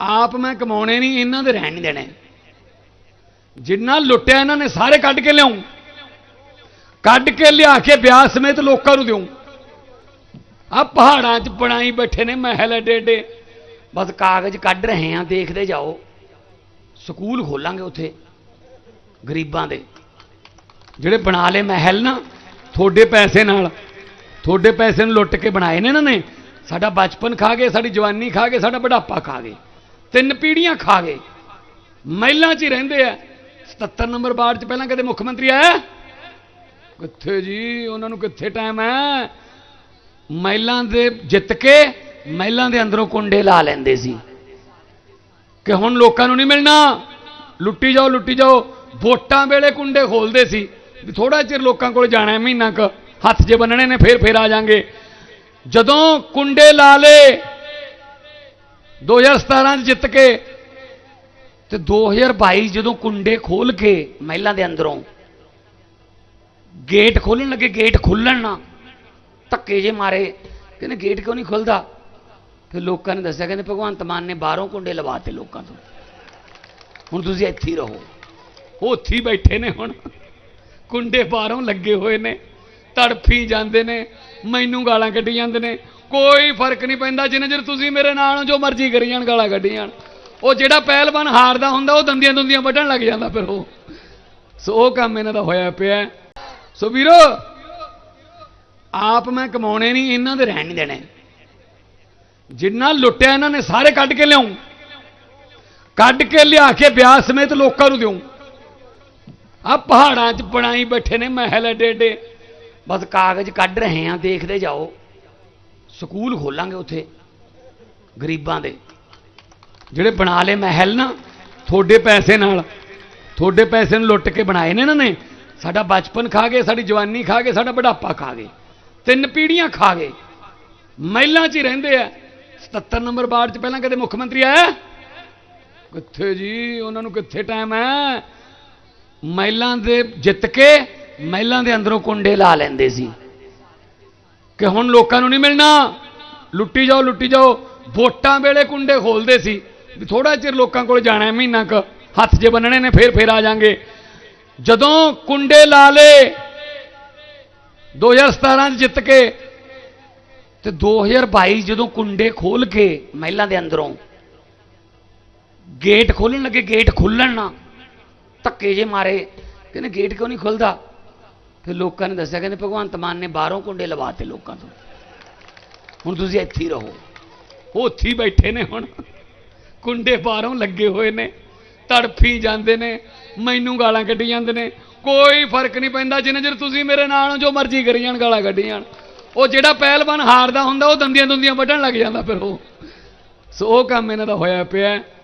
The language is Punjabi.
ਆਪ ਮੈਂ ਕਮਾਉਣੇ ਨਹੀਂ, ਇਹਨਾਂ ਦੇ ਰਹਿਣ ਨਹੀਂ ਦੇਣੇ। ਜਿੰਨਾ ਲੁੱਟਿਆ ਇਹਨਾਂ ਨੇ, ਸਾਰੇ ਕੱਢ ਕੇ ਲਿਆਉਂ। ਕੱਢ ਕੇ ਲਿਆ ਕੇ ਵਿਆਹ ਸਮੇਤ ਲੋਕਾਂ ਨੂੰ ਦਿਉ। ਆ ਪਹਾੜਾਂ 'ਚ ਬਣਾਈ ਬੈਠੇ ਨੇ ਮਹਿਲ ਏਡੇ ਏਡੇ ਬਸ ਕਾਗਜ਼ ਕੱਢ ਰਹੇ ਆ ਦੇਖਦੇ ਜਾਓ। ਸਕੂਲ ਖੋਲਾਂਗੇ ਉੱਥੇ, ਗਰੀਬਾਂ ਦੇ। ਜਿਹੜੇ ਬਣਾ ਲਏ ਮਹਿਲ ਨਾ, ਤੁਹਾਡੇ ਪੈਸੇ ਨਾਲ। ਤੁਹਾਡੇ ਪੈਸੇ ਨੂੰ ਲੁੱਟ ਕੇ ਬਣਾਏ ਨੇ ਇਹਨਾਂ ਨੇ। ਸਾਡਾ ਬਚਪਨ ਖਾ ਗਏ, ਸਾਡੀ ਜਵਾਨੀ ਖਾ ਗਏ, ਸਾਡਾ ਬੁਢਾਪਾ ਖਾ ਗਏ। ਤਿੰਨ ਪੀੜੀਆਂ ਖਾ ਗਏ। ਮਹਿਲਾਂ 'ਚ ਹੀ ਰਹਿੰਦੇ ਆ। 77 ਨੰਬਰ ਵਾਰਡ 'ਚ ਪਹਿਲਾਂ ਕਦੇ ਮੁੱਖ ਮੰਤਰੀ ਆਇਆ? ਕਿੱਥੇ ਜੀ? ਉਹਨਾਂ ਨੂੰ ਕਿੱਥੇ ਟਾਈਮ ਹੈ? ਮਹਿਲਾਂ ਦੇ ਜਿੱਤ ਕੇ ਮਹਿਲਾਂ ਦੇ ਅੰਦਰੋਂ ਕੁੰਡੇ ਲਾ ਲੈਂਦੇ ਸੀ। ਕਿ ਹੁਣ ਲੋਕਾਂ ਨੂੰ ਨਹੀਂ ਮਿਲਣਾ। ਲੁੱਟੀ ਜਾਓ ਲੁੱਟੀ ਜਾਓ। ਵੋਟਾਂ ਵੇਲੇ ਕੁੰਡੇ ਖੋਲਦੇ ਸੀ। ਵੀ ਥੋੜਾ ਚਿਰ ਲੋਕਾਂ ਕੋਲ ਜਾਣਾ ਹੈ, ਮਹੀਨਾ ਕ। ਹੱਥ ਜੇ ਬੰਨਣੇ ਨੇ, ਫੇਰ ਫੇਰ ਆ ਜਾਾਂਗੇ। ਜਦੋਂ ਕੁੰਡੇ ਲਾ ਲੇ 2017 ਚ ਜਿੱਤ ਕੇ ਤੇ 2022 ਜਦੋਂ ਕੁੰਡੇ ਖੋਲ ਕੇ ਮਹਿਲਾਂ ਦੇ ਅੰਦਰੋਂ ਗੇਟ ਖੋਲਣ ਲੱਗੇ, ਗੇਟ ਖੁੱਲਣ ਨਾ, ਧੱਕੇ ਜੇ ਮਾਰੇ, ਕਹਿੰਦੇ ਗੇਟ ਕਿਉਂ ਨਹੀਂ ਖੁੱਲਦਾ? ਫਿਰ ਲੋਕਾਂ ਨੇ ਦੱਸਿਆ, ਕਹਿੰਦੇ ਭਗਵੰਤ ਮਾਨ ਨੇ ਬਾਹਰੋਂ ਕੁੰਡੇ ਲਵਾਤੇ ਲੋਕਾਂ ਤੋਂ। ਹੁਣ ਤੁਸੀਂ ਇੱਥੇ ਹੀ ਰਹੋ। ਉਹ ਉੱਥੇ ਹੀ ਬੈਠੇ ਨੇ ਹੁਣ। ਕੁੰਡੇ ਬਾਹਰੋਂ ਲੱਗੇ ਹੋਏ ਨੇ, ਤੜਫੀ ਜਾਂਦੇ ਨੇ, ਮੈਨੂੰ ਗਾਲਾਂ ਕੱਢੀ ਜਾਂਦੇ ਨੇ। ਕੋਈ ਫ਼ਰਕ ਨਹੀਂ ਪੈਂਦਾ, ਜਿੰਨੇ ਚਿਰ ਤੁਸੀਂ ਮੇਰੇ ਨਾਲ ਜੋ ਮਰਜ਼ੀ ਕਰੀ ਜਾਣ, ਗਾਲਾਂ ਕੱਢੀ ਜਾਣ। ਉਹ ਜਿਹੜਾ ਪਹਿਲਵਾਨ ਹਾਰਦਾ ਹੁੰਦਾ, ਉਹ ਦੰਦੀਆਂ ਦੁੰਦੀਆਂ ਵੱਢਣ ਲੱਗ ਜਾਂਦਾ ਫਿਰ ਉਹ। ਸੋ ਉਹ ਕੰਮ ਇਹਨਾਂ ਦਾ ਹੋਇਆ ਪਿਆ। ਸੋ ਵੀਰੋ, ਆਪ ਮੈਂ ਕਮਾਉਣੇ ਨਹੀਂ, ਇਹਨਾਂ ਦੇ ਰਹਿਣ ਦੇਣੇ। ਜਿੰਨਾ ਲੁੱਟਿਆ ਇਹਨਾਂ ਨੇ, ਸਾਰੇ ਕੱਢ ਕੇ ਲਿਆਉਂ। ਕੱਢ ਕੇ ਲਿਆ ਕੇ ਵਿਆਹ ਸਮੇਤ ਲੋਕਾਂ ਨੂੰ ਦਿਉ। ਆ ਪਹਾੜਾਂ 'ਚ ਬਣਾਈ ਬੈਠੇ ਨੇ ਮਹਿਲ ਏਡੇ ਏਡੇ ਬਸ ਕਾਗਜ਼ ਕੱਢ ਰਹੇ ਆ ਦੇਖਦੇ ਜਾਓ। ਸਕੂਲ ਖੋਲਾਂਗੇ ਉੱਥੇ, ਗਰੀਬਾਂ ਦੇ। ਜਿਹੜੇ ਬਣਾ ਲਏ ਮਹਿਲ ਨਾ, ਤੁਹਾਡੇ ਪੈਸੇ ਨਾਲ, ਤੁਹਾਡੇ ਪੈਸੇ ਨੂੰ ਲੁੱਟ ਕੇ ਬਣਾਏ ਨੇ ਇਹਨਾਂ ਨੇ। ਸਾਡਾ ਬਚਪਨ ਖਾ ਗਏ, ਸਾਡੀ ਜਵਾਨੀ ਖਾ ਗਏ, ਸਾਡਾ ਬੁਢਾਪਾ ਖਾ ਗਏ। ਤਿੰਨ ਪੀੜ੍ਹੀਆਂ ਖਾ ਗਏ। ਮਹਿਲਾਂ 'ਚ ਹੀ ਰਹਿੰਦੇ ਆ। 77 ਨੰਬਰ ਵਾਰਡ 'ਚ ਪਹਿਲਾਂ ਕਦੇ ਮੁੱਖ ਮੰਤਰੀ ਆਇਆ? ਕਿੱਥੇ ਜੀ, ਉਹਨਾਂ ਨੂੰ ਕਿੱਥੇ ਟਾਈਮ ਹੈ? ਮਹਿਲਾਂ ਦੇ ਜਿੱਤ ਕੇ ਮਹਿਲਾਂ ਦੇ ਅੰਦਰੋਂ ਕੁੰਡੇ ਲਾ ਲੈਂਦੇ ਸੀ। ਕਿ ਹੁਣ ਲੋਕਾਂ ਨੂੰ ਨਹੀਂ ਮਿਲਣਾ। ਲੁੱਟੀ ਜਾਓ ਲੁੱਟੀ ਜਾਓ। ਵੋਟਾਂ ਵੇਲੇ ਕੁੰਡੇ ਖੋਲਦੇ ਸੀ। ਵੀ ਥੋੜਾ ਚਿਰ ਲੋਕਾਂ ਕੋਲ ਜਾਣਾ ਹੈ, ਮਹੀਨਾ ਕ ਹੱਥ ਜੇ ਬੰਨਣੇ ਨੇ, ਫੇਰ ਫੇਰ ਆ ਜਾਾਂਗੇ। ਜਦੋਂ ਕੁੰਡੇ ਲਾ ਲੇ 2017 ਚ ਜਿੱਤ ਕੇ, ਤੇ 2022 ਜਦੋਂ ਕੁੰਡੇ ਖੋਲ ਕੇ ਮਹਿਲਾਂ ਦੇ ਅੰਦਰੋਂ ਗੇਟ ਖੋਲਣ ਲੱਗੇ, ਗੇਟ ਖੁੱਲਣ ਨਾ, ਧੱਕੇ ਜੇ ਮਾਰੇ, ਕਹਿੰਦੇ ਗੇਟ ਕਿਉਂ ਨਹੀਂ ਖੁੱਲਦਾ? ਫਿਰ ਲੋਕਾਂ ਨੇ ਦੱਸਿਆ, ਕਹਿੰਦੇ ਭਗਵੰਤ ਮਾਨ ਨੇ ਬਾਹਰੋਂ ਕੁੰਡੇ ਲਵਾਤੇ ਲੋਕਾਂ ਤੋਂ। ਹੁਣ ਤੁਸੀਂ ਇੱਥੇ ਹੀ ਰਹੋ। ਉਹ ਉੱਥੇ ਹੀ ਬੈਠੇ ਨੇ ਹੁਣ। ਕੁੰਡੇ ਬਾਹਰੋਂ ਲੱਗੇ ਹੋਏ ਨੇ, ਤੜਫੀ ਜਾਂਦੇ ਨੇ, ਮੈਨੂੰ ਗਾਲਾਂ ਕੱਢੀ ਜਾਂਦੇ ਨੇ। ਕੋਈ ਫ਼ਰਕ ਨਹੀਂ ਪੈਂਦਾ, ਜਿੰਨੇ ਚਿਰ ਤੁਸੀਂ ਮੇਰੇ ਨਾਲ ਜੋ ਮਰਜ਼ੀ ਕਰੀ ਜਾਣ, ਗਾਲਾਂ ਕੱਢੀ ਜਾਣ। ਉਹ ਜਿਹੜਾ ਪਹਿਲਵਾਨ ਹਾਰਦਾ ਹੁੰਦਾ, ਉਹ ਦੰਦੀਆਂ ਦੁੰਦੀਆਂ ਵੱਢਣ ਲੱਗ ਜਾਂਦਾ ਫਿਰ ਉਹ। ਸੋ ਉਹ ਕੰਮ ਇਹਨਾਂ ਦਾ ਹੋਇਆ ਪਿਆ।